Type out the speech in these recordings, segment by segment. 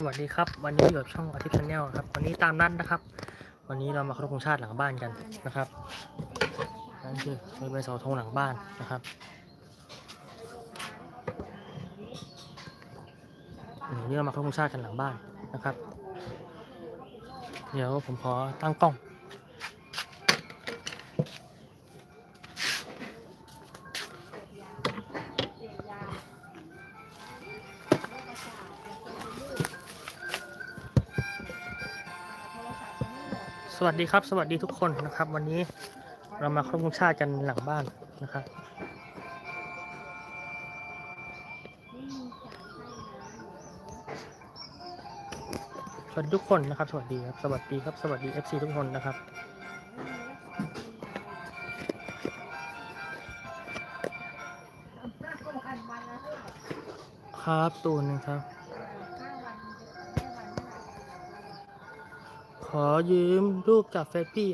สวัสดีครับ วันนี้อยู่กับช่องอาทิตย์ชาแนลครับ วันนี้ตามนัดนะครับ วันนี้เรามาเคารพธงชาติหลังบ้านกันนะครับนั่นคือบริเวณเสาธงหลังบ้านนะครับนนี่เรามาเคารพธงชาติกันหลังบ้านนะครับ เดี๋ยวผมขอตั้งกล้อง วัสดีครับ สวัสดีทุกคนนะครับ วันนี้เรามาคารพธงชาติกันหลังบ้านนะครับสวัสดีทุกคนนะครับ สวัสดีครับ สวัสดีครับ สวัสดี FC ทุกคนนะครับครับตูนนะครับ ขอยืมรูปจากเฟซพี่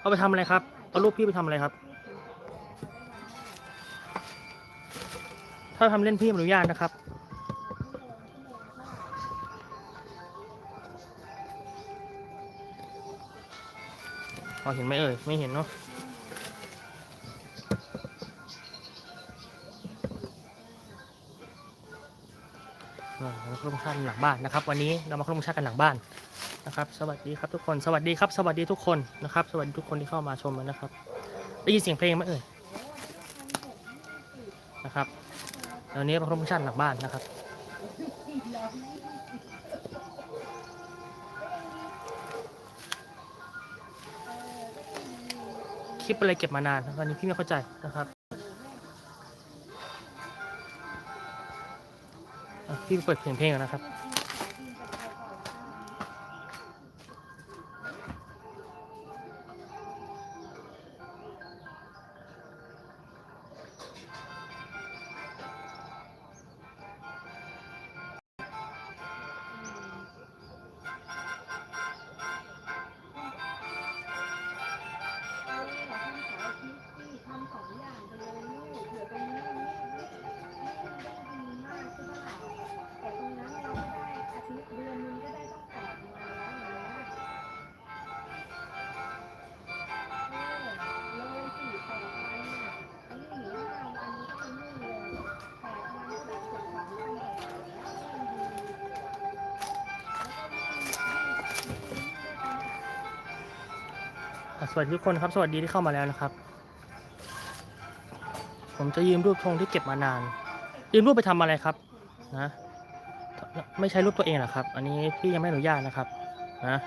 เอาไปทำอะไรครับ เอารูปพี่ไปทำอะไรครับ ถ้าทำเล่นพี่อนุญาตนะครับ พอเห็นไหมเอ่ย ไม่เห็นเนาะอ่าเราเคารพธงชาติหลังบ้านนะครับ วันนี้เรามาคารพธงชาติกันหลังบ้าน นะครับ สวัสดีครับทุกคน สวัสดีครับ สวัสดีทุกคนนะครับ สวัสดีทุกคนที่เข้ามาชมนะครับ ได้ยินเสียงเพลงไหมเอ่ย นะครับเดี๋ยวนี้เราเคารพธงชาติหลังบ้านนะครับ คลิปอะไรเก็บมานานตอนนี้พี่ไม่เข้าใจนะครับพี่เปิดเพลงเพลงนะครับ สวัสดีทุกคนครับ สวัสดีที่เข้ามาแล้วนะครับ ผมจะยืมรูปธงที่เก็บมานาน ยืมรูปไปทำอะไรครับ นะ ไม่ใช่รูปตัวเองหรอครับ อันนี้พี่ยังไม่อนุญาตนะครับ นะ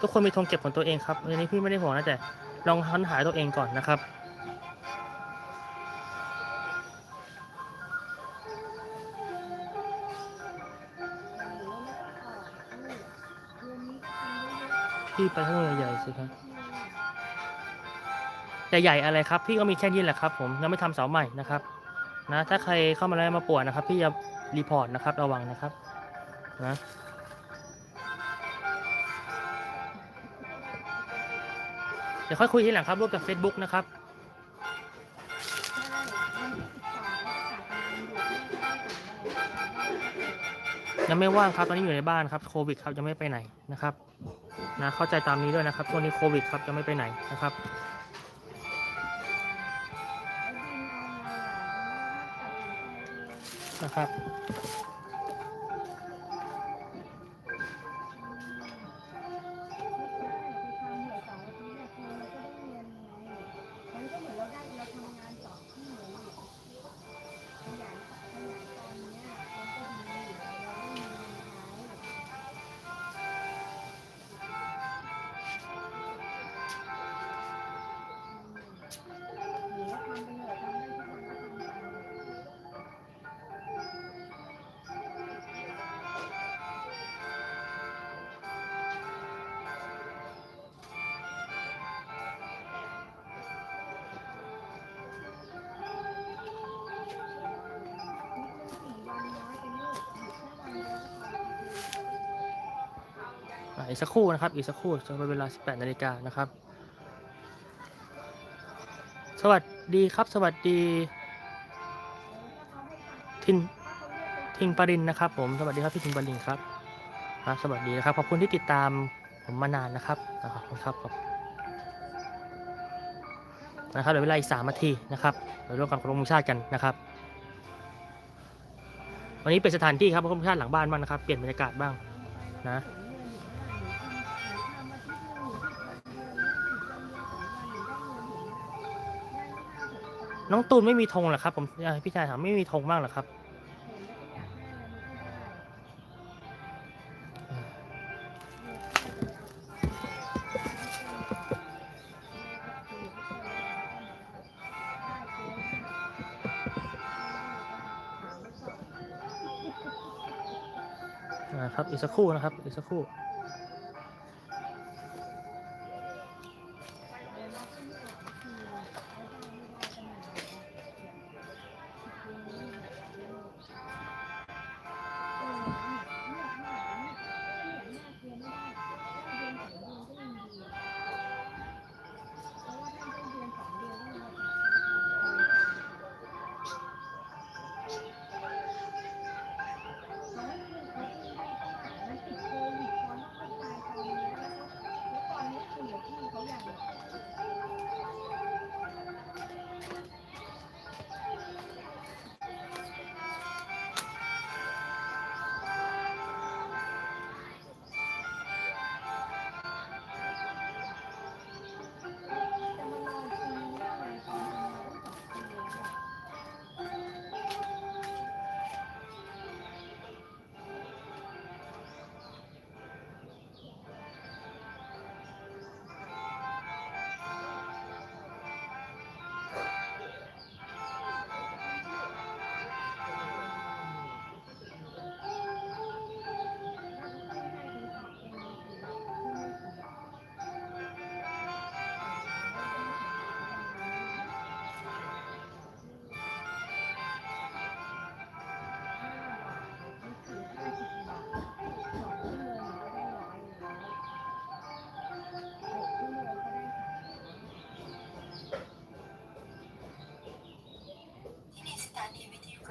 ทุกคนมีธงเก็บของตัวเองครับอันนี้พี่ไม่ได้ห่วงนะแต่ลองค้นหาตัวเองก่อนนะครับ พี่ไปข้างใหญ่ๆสิครับใหญ่ๆอะไรครับ พี่ก็มีแค่นี้แหละครับ ผมยังไม่ทำเสาใหม่นะครับ นะ ถ้าใครเข้ามาแล้วมาป่วนนะครับ พี่จะรีพอร์ตนะครับ ระวังนะครับ นะเดี๋ยวค่อยคุยทีหลังครับรูปจาก Facebook นะครับยังไม่ว่างครับตอนนี้อยู่ในบ้านครับโควิดครับยังไม่ไปไหนนะครับ นะเข้าใจตามนี้ด้วยนะครับช่วงนี้โควิดครับจะไม่ไปไหนนะครับนะครับ อีกสักครู่นะครับ อีกสักครู่จะเป็นเวลา 18 นาฬิกานะครับ สวัสดีครับ สวัสดี ทินทิงปรินนะครับผม สวัสดีครับพี่ทิงปรินครับ ครับ สวัสดีนะครับ ขอบคุณที่ติดตามผมมานานนะครับอ่าขอบคุณครับขอบนะครับเดี๋ยวเวลาอีกสามนาทีนะครับเดี๋ยวร่วมกันเคารพธงชาติกันนะครับ วันนี้เป็นสถานที่ครับเคารพธงชาติหลังบ้านบ้างนะครับ เปลี่ยนบรรยากาศบ้างนะ น้องตูนไม่มีธงเหรอครับ ผมเอ่อพี่ชายถามไม่มีธงบ้างเหรอครับอ่าครับอีกสักครู่นะครับอีกสักครู่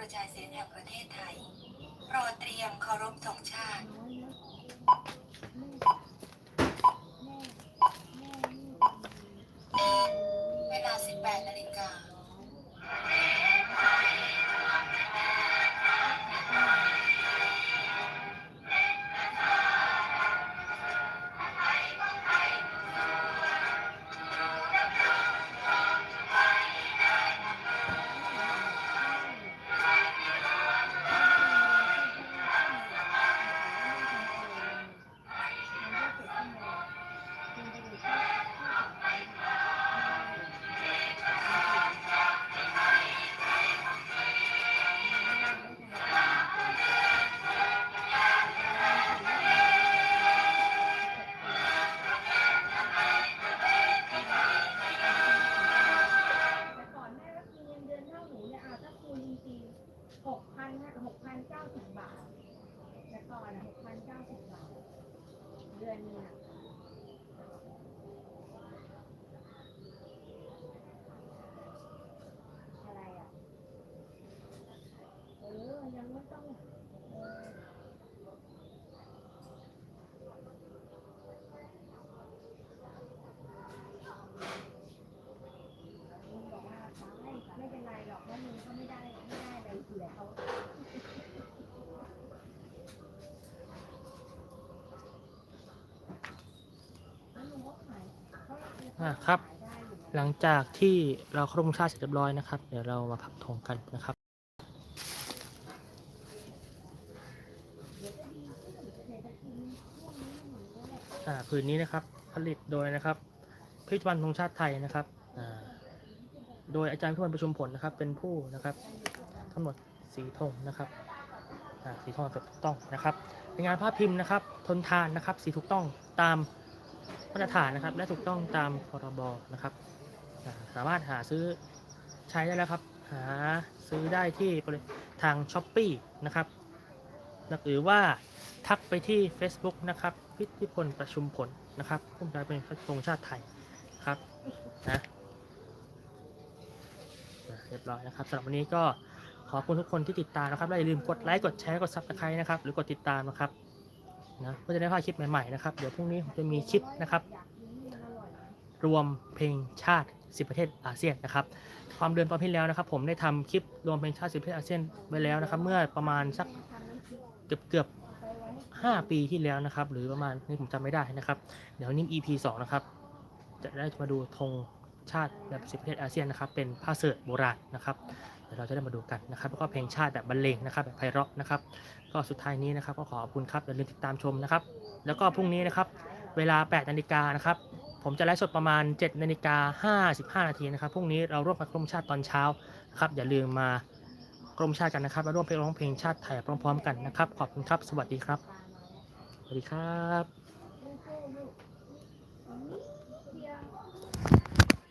ระจายเสียงแห่งประเทศไทย โปรดเตรียมเคารพธงชาติเวลา 18นาฬิกา นหกพันเก้าสิบบาทแต่ก่อนหกพันเก้าสิบบาท เดือนนึงอะอะไรอะ เออ ยังไม่ต้องเออลุงบอกว่าไม่ไม่เป็นไรหรอกว่ามึงก็ไม่ได้ไม่ได้อะไรเสียเขา แล้วลุงก็ขาย เขาก็คืออ่าครับ หลังจากที่เราครพธงชาติเสร็จเรียบร้อยนะครับ เดี๋ยวเรามาพับธงกันนะครับอ่าผืนนี้นะครับผลิตโดยนะครับพิพิธภัณฑ์ธงชาติไทยนะครับอ่าโดยอาจารย์พิพันธ์ประชุมผลนะครับ เป็นผู้นะครับทั้งหมดสีธงนะครับสีธงถูกต้องนะครับเป็นงานภาพพิมพ์นะครับ ทนทานนะครับ สีถูกต้องตาม มาตรฐานนะครับ และถูกต้องตามพรบนะครับ สามารถหาซื้อใช้ได้แล้วครับ หาซื้อได้ที่ทางช้อปปีนะครับหรือว่าทักไปที่ Facebook นะครับ พิธิพลประชุมผลนะครับผู้ใช้เป็นธงชาติไทยครับนะอะเรียบร้อยนะครับสำหรับวันนี้ก็ขอบคุณทุกคนที่ติดตามนะครับและอย่าลืมกดไลค์กดแชร์กดซับสไครต์นะครับ หรือกดติดตามนะครับ นะเพื่อจะได้พลาดคลิปใหม่ๆนะครับ เดี๋ยวพรุ่งนี้ผมจะมีคลิปนะครับ รวมเพลงชาติ 10 ประเทศอาเซียนนะครับ ความเดือนตอนที่แล้วนะครับ ผมได้ทำคลิปรวมเพลงชาติ 10 ประเทศอาเซียนไว้แล้วนะครับ เมื่อประมาณสักเกือบเกือบ5 ปีที่แล้วนะครับ หรือประมาณนี่ผมจำไม่ได้นะครับ เดี๋ยวนี้ EP 2 นะครับ จะได้มาดูธงชาติแบบ10 ประเทศอาเซียนนะครับ เป็นผ้าเสิร์ตโบราณนะครับ เราจะได้มาดูกันนะครับแล้วก็เพลงชาติแบบบรรเลงนะครับแบบไพเราะนะครับ ก็สุดท้ายนี้นะครับก็ขอขอบคุณครับอย่าลืมติดตามชมนะครับ แล้วก็พรุ่งนี้นะครับเวลา 8 นาฬิกานะครับผมจะไลฟ์สดประมาณ 7 นาฬิกา 55 นาทีนะครับพรุ่งนี้เราร่วมกับกรมชาติตอนเช้านะครับอย่าลืมมากรมชาติกันนะครับมาร่วมเพลงร้องเพลงชาติไทยพร้อมๆกันนะครับ ขอบคุณครับ สวัสดีครับ สวัสดีครับ